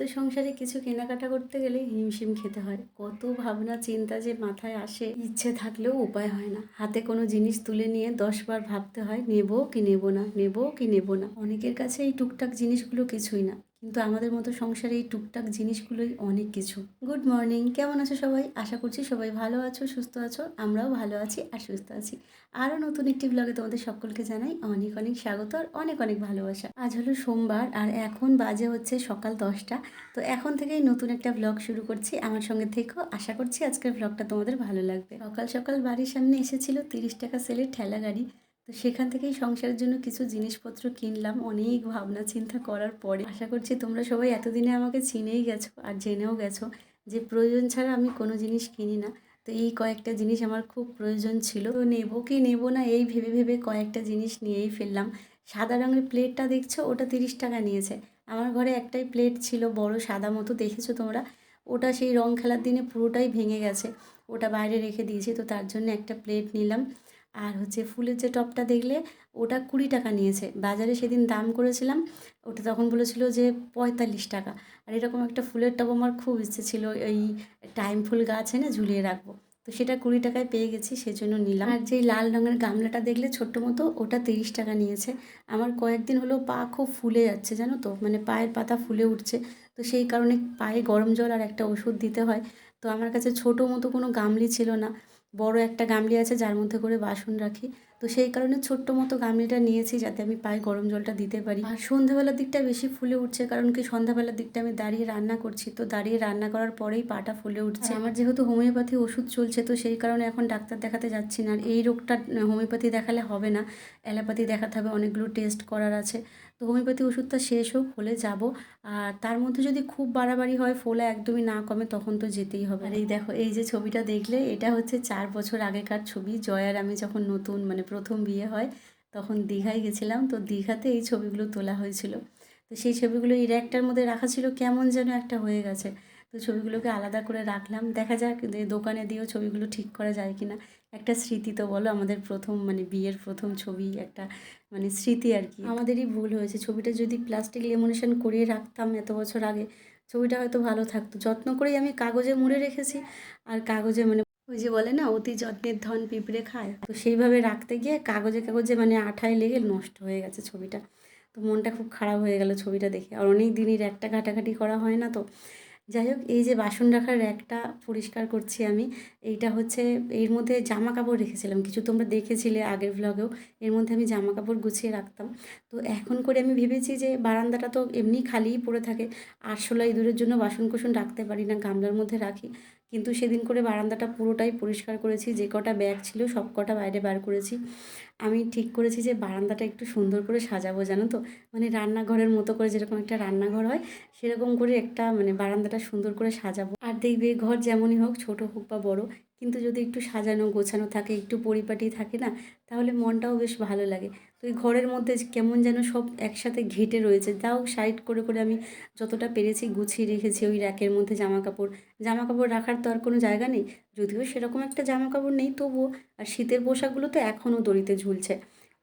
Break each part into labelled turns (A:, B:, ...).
A: মধ্যবিত্ত সংসারে কিছু কেনাকাটা করতে গেলে হিমশিম খেতে হয়। কত ভাবনা, চিন্তা যে মাথায় আসে, ইচ্ছে থাকলেও উপায় হয় না। হাতে কোনো জিনিস তুলে নিয়ে দশবার ভাবতে হয়, নেব কি নেব না, নেব কি নেব না? অনেকের কাছে এই টুকটাক জিনিসগুলো কিছুই না। কিন্তু আমাদের মতো সংসারে এই টুকটাক জিনিসগুলোই অনেক কিছু। গুড মর্নিং কেমন আছো সবাই? আশা করছি সবাই ভালো আছো, সুস্থ আছো, আমরাও ভালো আছি আর সুস্থ আছি। আরও নতুন একটি ব্লগে তোমাদের সকলকে জানাই অনেক অনেক স্বাগত আর অনেক অনেক ভালোবাসা। আজ হলো সোমবার আর এখন বাজে হচ্ছে সকাল দশটা। তো এখন থেকেই নতুন একটা ব্লগ শুরু করছি। আমার সঙ্গে থেকেও আশা করছি আজকের ব্লগটা তোমাদের ভালো লাগবে। সকাল সকাল বাড়ির সামনে এসেছিল তিরিশ টাকা সেলের ঠেলা গাড়ি। তো সেখান থেকেই সংসারের জন্য কিছু জিনিসপত্র কিনলাম। অনেক ভাবনা চিন্তা করার পরে আশা করছি তোমরা সবাই এতদিনে আমাকে চিনেই গেছো আর জেনেও গেছো যে প্রয়োজন ছাড়া আমি কোনো জিনিস কিনি না। তো এই কয়েকটা জিনিস আমার খুব প্রয়োজন ছিল। তো নেব কি নেব না এই ভেবে ভেবে কয়েকটা জিনিস নিয়েই ফেললাম। সাদা রঙের প্লেটটা দেখছ? ওটা তিরিশ টাকা নিয়েছে। আমার ঘরে একটাই প্লেট ছিল বড় সাদা মতো, দেখেছ তোমরা? ওটা সেই রং খেলার দিনে পুরোটাই ভেঙে গেছে। ওটা বাইরে রেখে দিয়েছি, তো তার জন্য একটা প্লেট নিলাম। আর হচ্ছে ফুলের যে টপটা দেখলে ওটা কুড়ি টাকা নিয়েছে। বাজারে সেদিন দাম করেছিলাম, ওটা তখন বলেছিল যে পঁয়তাল্লিশ টাকা। আর এরকম একটা ফুলের টব আমার খুব ইচ্ছে ছিল, এই টাইম ফুল গাছ এনে ঝুলিয়ে রাখব। তো সেটা কুড়ি টাকায় পেয়ে গেছি, সেজন্য নিলাম। আর যেই লাল রঙের গামলাটা দেখলে ছোট্ট মতো, ওটা তিরিশ টাকা নিয়েছে। আমার কয়েকদিন হলো পা খুব ফুলে যাচ্ছে, জানো তো? মানে পায়ের পাতা ফুলে উঠছে। তো সেই কারণে পায়ে গরম জল আর একটা ওষুধ দিতে হয়। তো আমার কাছে ছোটো মতো কোনো গামলি ছিল না। বড় একটা গামলি আছে যার মধ্যে করে বাসন রাখি। তো সেই কারণে ছোট্ট মতো গামলিটা নিয়েছি যাতে আমি পায়ে গরম জলটা দিতে পারি। আর সন্ধ্যাবেলার দিকটা বেশি ফুলে উঠছে কারণ কি সন্ধ্যাবেলার দিকটা আমি দাঁড়িয়ে রান্না করছি। তো দাঁড়িয়ে রান্না করার পরেই পাটা ফুলে উঠছে। আমার যেহেতু হোমিওপ্যাথি ওষুধ চলছে তো সেই কারণে এখন ডাক্তার দেখাতে যাচ্ছি না। আর এই রোগটা হোমিওপ্যাথি দেখালে হবে না। অ্যালোপ্যাথি দেখাতে হবে অনেকগুলো টেস্ট করার আছে। তো হোমিওপ্যাথি ওষুধটা শেষ হোক, হলে যাব। আর তার মধ্যে যদি খুব বাড়াবাড়ি হয়, ফোলা একদমই না কমে, তখন তো যেতেই হবে। আর এই দেখো, এই যে ছবিটা দেখলে, এটা হচ্ছে চার বছর আগেকার ছবি। জয়ার আমি যখন নতুন মানে প্রথম বিয়ে হয়, তখন দীঘায় গেছিলাম। তো দীঘাতে এই ছবিগুলো তোলা হয়েছিল। তো সেই ছবিগুলো এই র্যাকটার মধ্যে রাখা ছিল, কেমন যেন একটা হয়ে গেছে। তো ছবিগুলোকে আলাদা করে রাখলাম। দেখা যাক দোকানে দিয়েও ছবিগুলো ঠিক করা যায় কি না একটা স্মৃতি তো বলো, আমাদের প্রথম মানে বিয়ের প্রথম ছবি, একটা মানে স্মৃতি আর কি। আমাদেরই ভুল হয়েছে, ছবিটা যদি প্লাস্টিক লেমিনেশন করিয়ে রাখতাম এত বছর আগে, ছবিটা হয়তো ভালো থাকতো। যত্ন করেই আমি কাগজে মুড়ে রেখেছি, আর কাগজে মানে ওই যে বলে না, অতি যত্নের ধন পিঁপড়ে খায়। তো সেইভাবে রাখতে গিয়ে কাগজে কাগজে মানে আঠায় লেগে নষ্ট হয়ে গেছে ছবিটা। তো মনটা খুব খারাপ হয়ে গেল ছবিটা দেখে। আর অনেক দিনের একটা ঘাটাঘাটি করা হয় না তো যাই হোক, এই যে বাসন রাখার র্যাকটা পরিষ্কার করছি আমি। এইটা হচ্ছে, এর মধ্যে জামা কাপড় রেখেছিলাম। কিছু তোমরা দেখেছিলে আগের ভ্লগেও এর মধ্যে আমি জামা কাপড় গুছিয়ে রাখতাম। তো এখন করে আমি ভেবেছি যে বারান্দাটা তো এমনি খালিই পড়ে থাকে। আরশোলা ইঁদুরের জন্য বাসন কুসন রাখতে পারি না, গামলার মধ্যে রাখি। কিন্তু সেদিন করে বারান্দাটা পুরোটাই পরিষ্কার করেছি, যে কটা ব্যাগ ছিল সব কটা বাইরে বার করেছি। আমি ঠিক করেছি যে বারান্দাটা একটু সুন্দর করে সাজাবো, জানো তো? মানে রান্নাঘরের মতো করে যেরকম একটা রান্নাঘর হয়, সেরকম করে একটা মানে বারান্দাটা সুন্দর করে সাজাবো। আর দেখবে ঘর যেমনই হোক, ছোট হোক বা বড়, কিন্তু যদি একটু সাজানো গোছানো থাকে, একটু পরিপাটি থাকে না, তাহলে মনটাও বেশ ভালো লাগে। তো এই ঘরের মধ্যে কেমন যেন সব একসাথে ঘেটে রয়েছে। তাও সাইড করে করে আমি যতটা পেরেছি গুছিয়ে রেখেছি ওই র্যাকের মধ্যে জামা কাপড় জামা কাপড় রাখার তো আর কোনো জায়গা নেই। যদিও সেরকম একটা জামা কাপড় নেই, তবুও আর শীতের পোশাকগুলো তো এখনও দড়িতে ঝুলছে।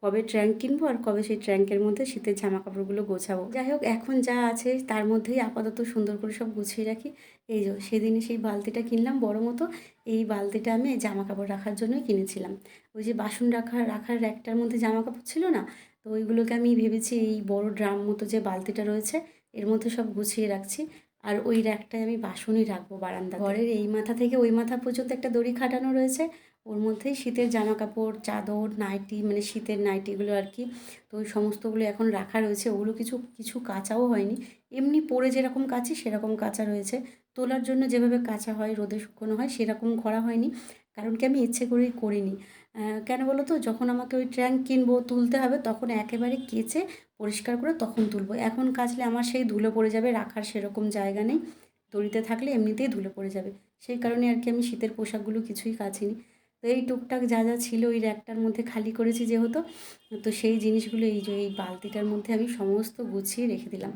A: কবে ট্র্যাঙ্ক কিনবো আর কবে সেই ট্র্যাঙ্কের মধ্যে শীতের জামা কাপড়গুলো গোছাবো। যাই হোক এখন যা আছে তার মধ্যেই আপাতত সুন্দর করে সব গুছিয়ে রাখি। এই যে সেদিনে সেই বালতিটা কিনলাম বড় মতো। এই বালতিটা আমি জামা কাপড় রাখার জন্যই কিনেছিলাম। ওই যে বাসন রাখার রাখার র্যাকটার মধ্যে জামা কাপড় ছিল না? তো ওইগুলোকে আমি ভেবেছি এই বড় ড্রাম মতো যে বালতিটা রয়েছে, এর মধ্যে সব গুছিয়ে রাখছি। আর ওই র্যাকটায় আমি বাসনই রাখব বারান্দা ঘরের এই মাথা থেকে ওই মাথা পর্যন্ত একটা দড়ি খাটানো রয়েছে। ওর মধ্যেই শীতের জামা কাপড় চাদর, নাইটি মানে শীতের নাইটিগুলো আর কি। তো ওই সমস্তগুলো এখন রাখা রয়েছে। ওগুলো কিছু কিছু কাচাও হয়নি। এমনি পরে যেরকম কাচি, সেরকম কাচা রয়েছে। তোলার জন্য যেভাবে কাঁচা হয়, রোদে শুকনো হয়, সেরকম করা হয়নি। কারণ কি আমি ইচ্ছে করেই করিনি। কেন বলো তো? যখন আমাকে ওই ট্র্যাঙ্ক কিনবো, তুলতে হবে, তখন একেবারে কেচে, পরিষ্কার করে তখন তুলবো। এখন কাচলে আমার সেই ধুলো পড়ে যাবে, রাখার সেরকম জায়গা নেই। দড়িতে থাকলে এমনিতেই ধুলো পড়ে যাবে। সেই কারণে আর কি আমি শীতের পোশাকগুলো কিছুই কাচিনি। তো এই টুকটাক যা যা ছিল ওই র্যাকটার মধ্যে খালি করেছি যেহেতু, তো সেই জিনিসগুলো এই যে এই বালতিটার মধ্যে আমি সমস্ত গুছিয়ে রেখে দিলাম।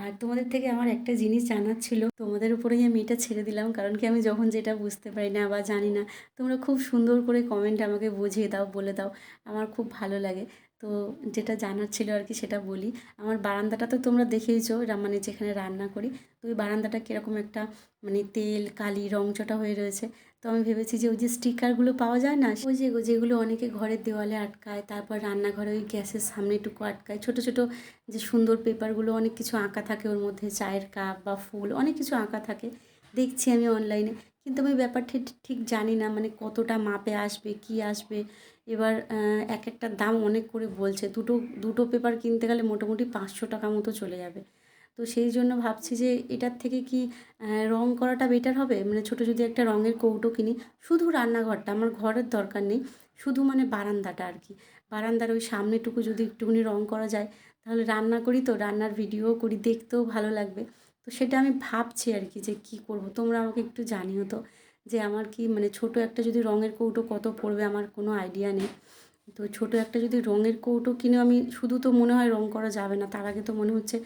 A: আর তোমাদের থেকে আমার একটা জিনিস জানার ছিল, তোমাদের উপরেই আমি এটা ছেড়ে দিলাম, কারণ কি আমি যখন যেটা বুঝতে পারি না বা জানি না, তোমরা খুব সুন্দর করে কমেন্ট আমাকে বুঝিয়ে দাও, বলে দাও, আমার খুব ভালো লাগে। তো যেটা জানার ছিল আর কি সেটা বলি। আমার বারান্দাটা তো তোমরা দেখেইছো মানে যেখানে রান্না করি, তো ওই বারান্দাটা কীরকম একটা মানে তেল, কালি রংচটা হয়ে রয়েছে। তো আমি ভেবেছি যে ওই যে স্টিকারগুলো পাওয়া যায় না, ওই যে যেগুলো অনেকে ঘরের দেওয়ালে আটকায়, তারপর রান্নাঘরে ওই গ্যাসের সামনে সামনেটুকু আটকায়, ছোট ছোট যে সুন্দর পেপারগুলো অনেক কিছু আঁকা থাকে ওর মধ্যে, চায়ের কাপ বা ফুল, অনেক কিছু আঁকা থাকে, দেখছি আমি অনলাইনে। কিন্তু আমি ব্যাপারটা ঠিক জানি না মানে কতটা মাপে আসবে, কি আসবে, এবার এক একটা দাম অনেক করে বলছে, দুটো দুটো পেপার কিনতে গেলে মোটামুটি পাঁচশো টাকা মতো চলে যাবে। তো সেই জন্য ভাবছি যে এটার থেকে কি রং করাটা বেটার হবে? মানে ছোটো যদি একটা রঙের কৌটো কিনি, শুধু রান্নাঘরটা আমার ঘরের দরকার নেই, শুধু মানে বারান্দাটা আর কি। বারান্দার ওই সামনেটুকু যদি একটুখানি রং করা যায়, তাহলে রান্না করি তো, রান্নার ভিডিও করি, দেখতেও ভালো লাগবে। তো সেটা আমি ভাবছি আর কি যে কি করব? তোমরা আমাকে একটু জানিও তো, যে আমার কি মানে ছোট একটা যদি রঙের কৌটো কত পড়বে আমার কোনো আইডিয়া নেই। তো ছোট একটা যদি রঙের কৌটো কিনে আমি, শুধু তো মনে হয় রং করা যাবে না, তার আগে তো মনে হচ্ছে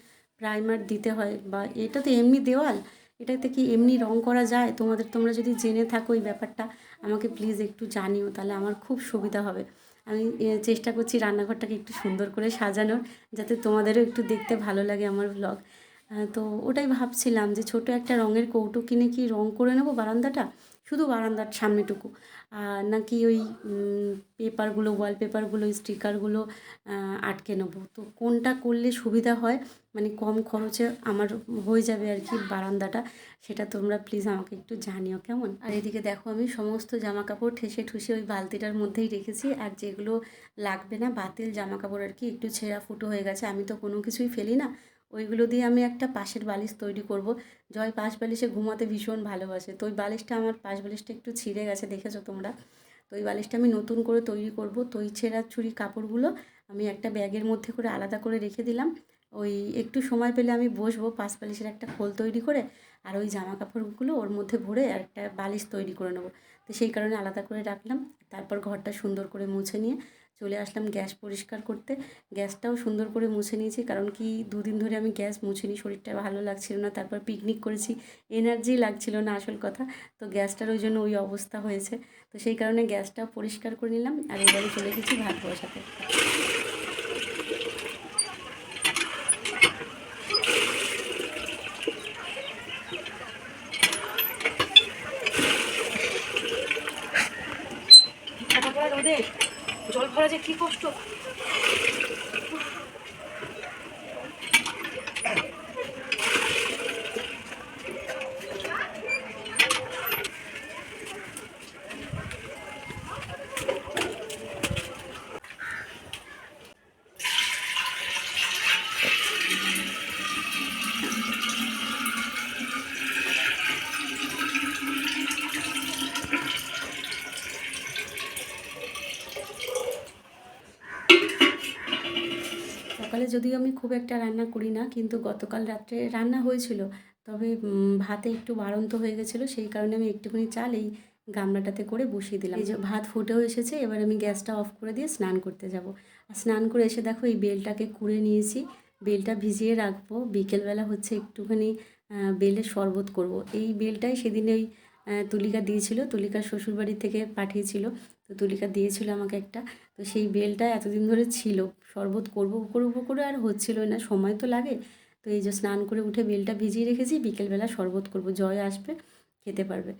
A: প্রাইমার দিতে হয় বা এটা তো এমনি দেওয়াল, এটাতে কি এমনি রং করা যায়? তোমাদের, তোমরা যদি জেনে থাকো এই ব্যাপারটা, আমাকে প্লিজ একটু জানিও, তাহলে আমার খুব সুবিধা হবে। আমি চেষ্টা করছি রান্নাঘরটাকে একটু সুন্দর করে সাজানোর, যাতে তোমাদেরও একটু দেখতে ভালো লাগে আমার ব্লগ তো ওটাই ভাবছিলাম যে ছোট একটা রঙের কৌটো কিনে কি রং করে নেব বারান্দাটা? শুধু বারান্দার সামনেটুকু। নাকি ওই পেপারগুলো ওয়ালপেপারগুলো স্টিকারগুলো আটকে নেব? তো কোনটা করলে সুবিধা হয়? মানে কম খরচে আমার হয়ে যাবে আর কি বারান্দাটা। সেটা তোমরা প্লিজ আমাকে একটু জানিও, কেমন? আর এদিকে দেখো, আমি সমস্ত জামা কাপড় ঠেসে ঠুসে ওই বালতিটার মধ্যেই রেখেছি। আর যেগুলো লাগবে না, বাতিল জামা কাপড় আর কি একটু ছেঁড়া ফুটো হয়ে গেছে। আমি তো কোনো কিছুই ফেলি না। ওইগুলো দিয়ে আমি একটা পাশের বালিশ তৈরি করব। জয় পাশ বালিশে ঘুমাতে ভীষণ ভালোবাসে। তো ওই বালিশটা আমার পাশ বালিশটা একটু ছিঁড়ে গেছে, দেখেছ তোমরা? তো ওই বালিশটা আমি নতুন করে তৈরি করব। তো ওই ছেঁড়া ছুরি কাপড়গুলো আমি একটা ব্যাগের মধ্যে করে আলাদা করে রেখে দিলাম। ওই একটু সময় পেলে আমি বসবো পাশ বালিশের একটা খোল তৈরি করে আর ওই জামা কাপড়গুলো ওর মধ্যে ভরে একটা বালিশ তৈরি করে নেব। তো সেই কারণে আলাদা করে রাখলাম। তারপর ঘরটা সুন্দর করে মুছে নিয়ে চলে আসলাম গ্যাস পরিষ্কার করতে। গ্যাসটাও সুন্দর করে মুছে নিয়েছি, কারণ কি দুদিন ধরে আমি গ্যাস মুছে মুছিনি, শরীরটা ভালো লাগছিল না। তারপর পিকনিক করেছি এনার্জি লাগছিল না আসল কথা। তো গ্যাসটার ওই জন্য ওই অবস্থা হয়েছে। তো সেই কারণে গ্যাসটাও পরিষ্কার করে নিলাম, আর এবারে চলে গেছি ভাত বসাতে
B: রোদে জল ভরা যে কি কষ্ট
A: সকালে যদিও আমি খুব একটা রান্না করি না, কিন্তু গতকাল রাত্রে রান্না হয়েছিল। তবে ভাতে একটু বাড়ন্ত হয়ে গেছিল, সেই কারণে আমি একটুখানি চাল এই গামলাটাতে করে বসিয়ে দিলাম। এই যে ভাত ফুটেও এসেছে, এবার আমি গ্যাসটা অফ করে দিয়ে স্নান করতে যাব। আর স্নান করে এসে দেখো এই বেলটাকে কুড়ে নিয়েছি। বেলটা ভিজিয়ে রাখব। বিকেলবেলা হচ্ছে একটুখানি বেলের শরবত করব। এই বেলটাই সেদিন ওই তুলিকা দিয়েছিল, তুলিকার শ্বশুরবাড়ি থেকে পাঠিয়েছিল। তো তুলিকা দিয়েছিল আমাকে একটা। তো সেই বেলটা এতদিন ধরে ছিল, শরবত করব করব করে আর হচ্ছিল না, সময় তো লাগে। তো এই যে স্নান করে উঠে বেলটা ভিজিয়ে রেখেছি, বিকেলবেলা শরবত করব, জয় আসবে, খেতে পারবে।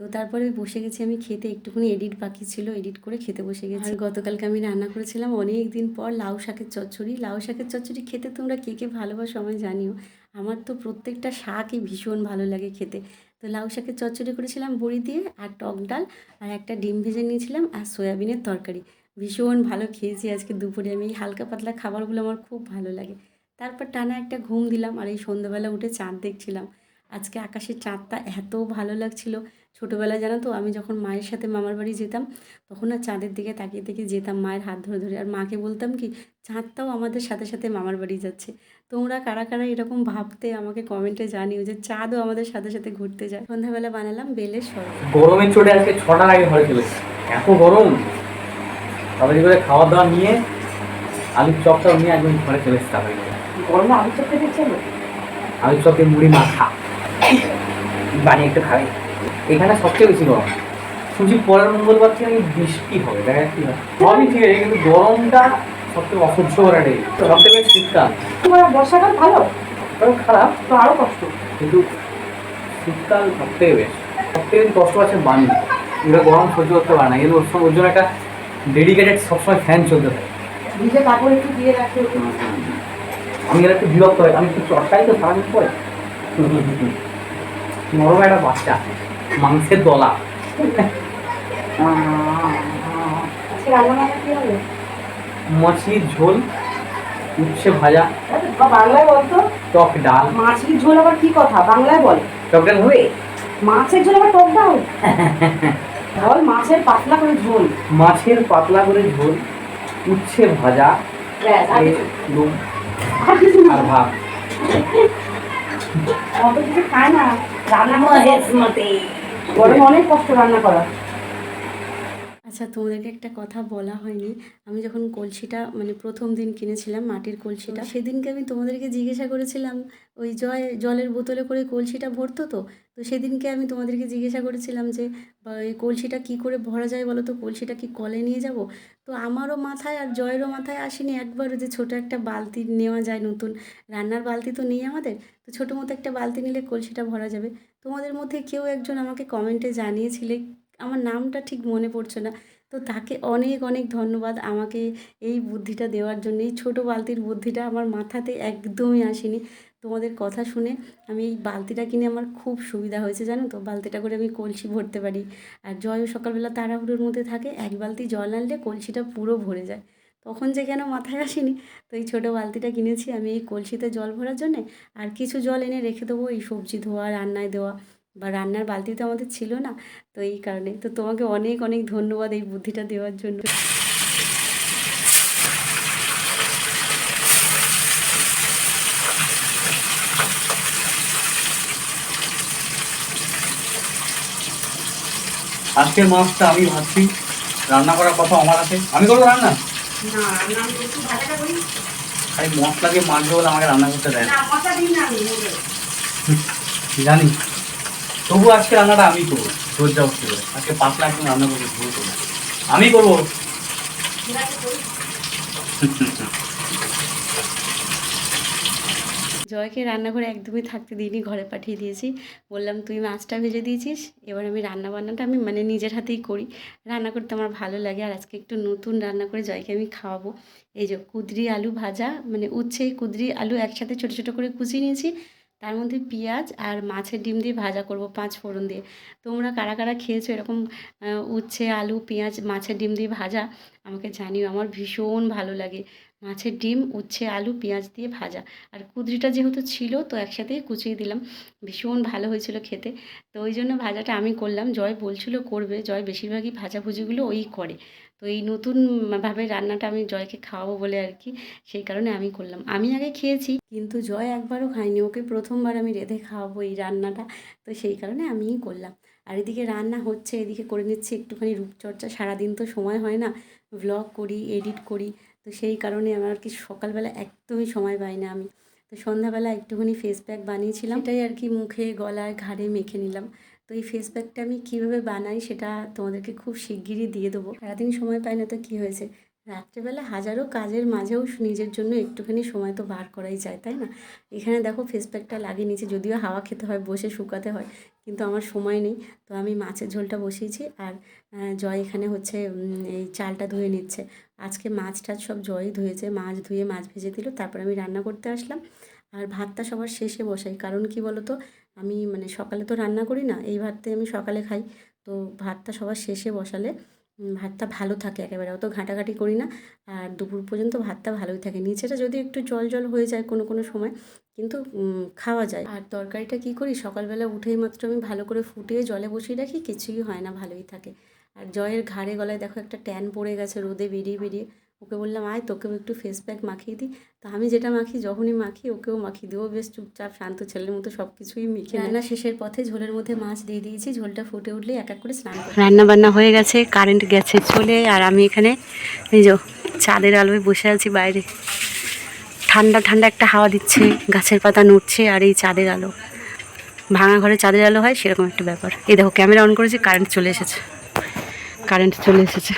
A: তো তারপরে বসে গেছি আমি খেতে, একটুখানি এডিট বাকি ছিল, এডিট করে খেতে বসে গেছি। গতকালকে আমি রান্না করেছিলাম অনেক দিন পর লাউ শাকের চচ্চড়ি। লাউ শাকের চচ্চড়ি খেতে তোমরা কে কে ভালোবাসো আমায় জানিও। আমার তো প্রত্যেকটা শাকই ভীষণ ভালো লাগে খেতে। তো লাউ শাকের চচ্চড়ি করেছিলাম, বড়ি দিয়ে আর টক ডাল আর একটা ডিম ভেজে নিয়েছিলাম আর সয়াবিনের তরকারি। ভীষণ ভালো খেয়েছি আজকে দুপুরে। আমি এই হালকা পাতলা খাবারগুলো আমার খুব ভালো লাগে। তারপর টানা একটা ঘুম দিলাম আর এই সন্ধ্যাবেলা উঠে চাঁদ দেখছিলাম। আজকে আকাশের চাঁদটা এত ভালো লাগছিল। ছোটোবেলায় জানো তো, আমি যখন মায়ের সাথে মামার বাড়ি যেতাম, তখন আর চাঁদের দিকে তাকিয়ে তাকিয়ে যেতাম মায়ের হাত ধরে ধরে। আর মাকে বলতাম কি, চাঁদটাও আমাদের সাথে সাথে মামার বাড়ি যাচ্ছে। তোমরা কারা কারা এরকম ভাবতে আমাকে কমেন্টে জানিও যে চাঁদও আমাদের সাথে সাথে ঘুরতে যায়। সন্ধ্যাবেলা বানালাম বেলের শরবত।
C: গরমের চোটে আজকে ছটার আগে ঘরে চলে এত গরম। তাড়াতাড়ি করে খাওয়া দাওয়া নিয়ে আলুর চপটা নিয়ে একদম ঘরে চলে এসেছি তাড়াতাড়ি
B: গরমে আলু চপটা দিচ্ছে না
C: আলুর চপে মুড়ি মাখা। বানিয়ে একটু খাই এখানে সবচেয়ে বেশি গরম। সুজি পরের মঙ্গলবার থেকে আমি বৃষ্টি হবে দেখা কি হয়। সবই ঠিক আছে কিন্তু গরমটা সব থেকে অসহ্য করা নেই। সব থেকে শীতকাল
B: তোমার বর্ষাকাল ভালো
C: কারণ খারাপ
B: তো আরও কষ্ট।
C: কিন্তু শীতকাল সব থেকে বেশ। সব থেকে বেশি কষ্ট আছে বানি এগুলো গরম সহ্য করতে পারে না। কিন্তু ওর সঙ্গে ওর জন্য একটা ডেডিকেটেড সবসময় ফ্যান চলতে থাকে।
B: ভিজে কাপড় একটু দিয়ে রাখে
C: আমি এর একটু বিরক্ত হয় আমি একটু চটকাই তো সারাদিন পরে। নরম একটা বাচ্চা। মাংসের দলা।
B: আজকে রান্না কি হবে?
C: মাছির ঝোল উচ্ছে ভাজা
B: বাংলায় বলতো
C: টক ডাল।
B: মাছের ঝোল আবার কি কথা? বাংলায় বল।
C: টক ডাল হবে?
B: মাছের ঝোল আবার টক ডাল? বল মাছের পাতলা করে ঝোল।
C: মাছের পাতলা করে ঝোল উচ্ছে ভাজা
B: আর কিছু- আর কিছু না।
C: আর ভাত।
B: অত কিছু খায় না। রান্না গরমে অনেক কষ্ট রান্না করা।
A: আচ্ছা তোমাদেরকে একটা কথা বলা হয়নি। আমি যখন কলসিটা মানে প্রথম দিন কিনেছিলাম মাটির কলসিটা সেদিনকে আমি তোমাদেরকে জিজ্ঞাসা করেছিলাম ওই জয় জলের বোতলে করে কলসিটা ভরতো তো? তো সেদিনকে আমি তোমাদেরকে জিজ্ঞাসা করেছিলাম যে এই কলসিটা কি করে ভরা যায় বলো তো? কলসিটা কি কলে নিয়ে যাব? তো আমারও মাথায় আর জয়েরও মাথায় আসেনি একবারও যে ছোটো একটা বালতি নেওয়া যায় নতুন। রান্নার বালতি তো নেই আমাদের তো ছোটো মতো একটা বালতি নিলে কলসিটা ভরা যাবে। তোমাদের মধ্যে কেউ একজন আমাকে কমেন্টে জানিয়েছিলে আমার নামটা ঠিক মনে পড়ছে না। তো তাকে অনেক অনেক ধন্যবাদ আমাকে এই বুদ্ধিটা দেওয়ার জন্য। এই ছোটো বালতির বুদ্ধিটা আমার মাথাতে একদমই আসেনি। তোমাদের কথা শুনে আমি এই বালতিটা কিনে আমার খুব সুবিধা হয়েছে, জানো তো? বালতিটা করে আমি কলসি ভরতে পারি। আর জয়ও সকালবেলা তাড়াহুড়োর মধ্যে থাকে, এক বালতি জল আনলে কলসিটা পুরো ভরে যায়। তখন যে কেন মাথায় আসেনি? তো এই ছোটো বালতিটা কিনেছি আমি এই কলসিতে জল ভরার জন্যে। আর কিছু জল এনে রেখে দেবো এই সবজি ধোয়া, রান্নায় দেওয়া। বা রান্নার বালতি তো আমাদের ছিল না তো এই কারণে। তো তোমাকে অনেক অনেক ধন্যবাদ এই বুদ্ধিটা দেওয়ার জন্য।
C: আজকের মাছটা আমি ভাবছি রান্না করার কথা আমার আছে আমি করব রান্না? মশলা দিয়ে মাছবে বলে আমাকে রান্না করতে দেয়। জানি। তবু আজকে রান্নাটা আমি করব জোর জবস্তি করে আজকে পাতলা একদম রান্না করব, ঝোল করব। আমি করব।
A: জয়কে রান্নাঘরে একদমই থাকতে দিইনি, ঘরে পাঠিয়ে দিয়েছি। বললাম, তুই মাছটা ভেজে দিয়েছিস? এবার আমি রান্না বান্নাটা আমি মানে নিজের হাতেই করি। রান্না করতে আমার ভালো লাগে আর আজকে একটু নতুন রান্না করে জয়কে আমি খাওয়াবো। এই যে কুদরি আলু ভাজা মানে উচ্ছে কুদরি আলু একসাথে ছোটো ছোটো করে কুচিয়ে নিয়েছি। তার মধ্যে পেঁয়াজ আর মাছের ডিম দিয়ে ভাজা করব পাঁচ ফোড়ন দিয়ে। তোমরা কারা কারা খেয়েছো এরকম উচ্ছে, আলু, পেঁয়াজ, মাছের ডিম দিয়ে ভাজা? আমাকে জানিও, আমার ভীষণ ভালো লাগে। মাছের ডিম, উচ্ছে, আলু, পেঁয়াজ দিয়ে ভাজা। আর কুদরিটা যেহেতু ছিল, তো একসাথেই কুচিয়ে দিলাম। ভীষণ ভালো হয়েছিল খেতে। তো ওই জন্য ভাজাটা আমি করলাম। জয় বলছিল, করবে। জয় বেশিরভাগই ভাজাভুজিগুলো ওই করে। তো এই নতুনভাবে রান্নাটা আমি জয়কে খাওয়াবো বলে আর কি, সেই কারণে আমি করলাম। আমি আগে খেয়েছি, কিন্তু জয় একবারও খাইনি ওকে প্রথমবার আমি রেঁধে খাওয়াবো এই রান্নাটা। তো সেই কারণে আমিই করলাম। আর এদিকে রান্না হচ্ছে, এদিকে করে নিচ্ছি একটুখানি রূপচর্চা। সারাদিন তো সময় হয় না। ব্লগ করি এডিট করি। তো সেই কারণে আমার আর কি সকালবেলা একদমই সময় পাই না আমি। তো সন্ধ্যাবেলা একটুখানি ফেস প্যাক বানিয়েছিলাম। এটাই আর কি মুখে, গলায়, ঘাড়ে মেখে নিলাম। তো এই ফেস প্যাকটা আমি কীভাবে বানাই সেটা তোমাদেরকে খুব শিগগিরই দিয়ে দেবো। সারাদিন সময় পাই না তো কী হয়েছে? রাত্রেবেলা হাজারো কাজের মাঝেও নিজের জন্য একটুখানি সময় তো বার করাই যায়, তাই না? এখানে দেখো ফেস প্যাকটা লাগিয়ে নিয়েছি, যদিও হাওয়া খেতে হয়, বসে শুকাতে হয়, কিন্তু আমার সময় নেই। তো আমি মাছের ঝোলটা বসিয়েছি আর জয় এখানে হচ্ছে এই চালটা ধুয়ে নিচ্ছে। আজকে মাছ টাছ সব জয়ই ধুয়েছে, মাছ ধুয়ে মাছ ভেজে দিল, তারপর আমি রান্না করতে আসলাম। আর ভাতটা সবার শেষে বসাই, কারণ কি বলো তো আমি মানে সকালে তো রান্না করি না, এই ভাতটাই আমি সকালে খাই। তো ভাতটা সবার শেষে বসালে ভাতটা ভালো থাকে একেবারে, অত ঘাঁটাঘাঁটি করি না। আর দুপুর পর্যন্ত ভাতটা ভালোই থাকে, নিচেটা যদি একটু জল জল হয়ে যায় কোনো কোনো সময়, কিন্তু খাওয়া যায়। আর তরকারিটা কী করি, সকালবেলা উঠেই মাত্র আমি ভালো করে ফুটিয়ে জলে বসিয়ে রাখি, কিছুই হয় না, ভালোই থাকে। আর জয়ের ঘাড়ে গলায় দেখো একটা ট্যান পড়ে গেছে রোদে বেরিয়ে বেরিয়ে। ওকে বললাম আয় তোকেও একটু ফেস প্যাক মাখিয়ে দিই। তো আমি যেটা মাখি যখনই মাখি ওকেও মাখিয়ে দিই ও বেশ চুপচাপ শান্ত ছেলের মতো সব কিছুই মেখে রান্না শেষের পথে ঝোলের মধ্যে মাছ দিয়ে দিয়েছি। ঝোলটা ফুটে উঠলে এক এক করে স্নান রান্না বান্না হয়ে গেছে কারেন্ট গেছে চলে আর আমি এখানে এই যে চাঁদের আলোয় বসে আছি বাইরে। ঠান্ডা ঠান্ডা একটা হাওয়া দিচ্ছে গাছের পাতা নড়ছে আর এই চাঁদের আলো। ভাঙা ঘরে চাঁদের আলো হয় সেরকম একটা ব্যাপার। এই দেখো ক্যামেরা অন করেছি কারেন্ট চলে এসেছে। কারেন্ট চলে এসেছে।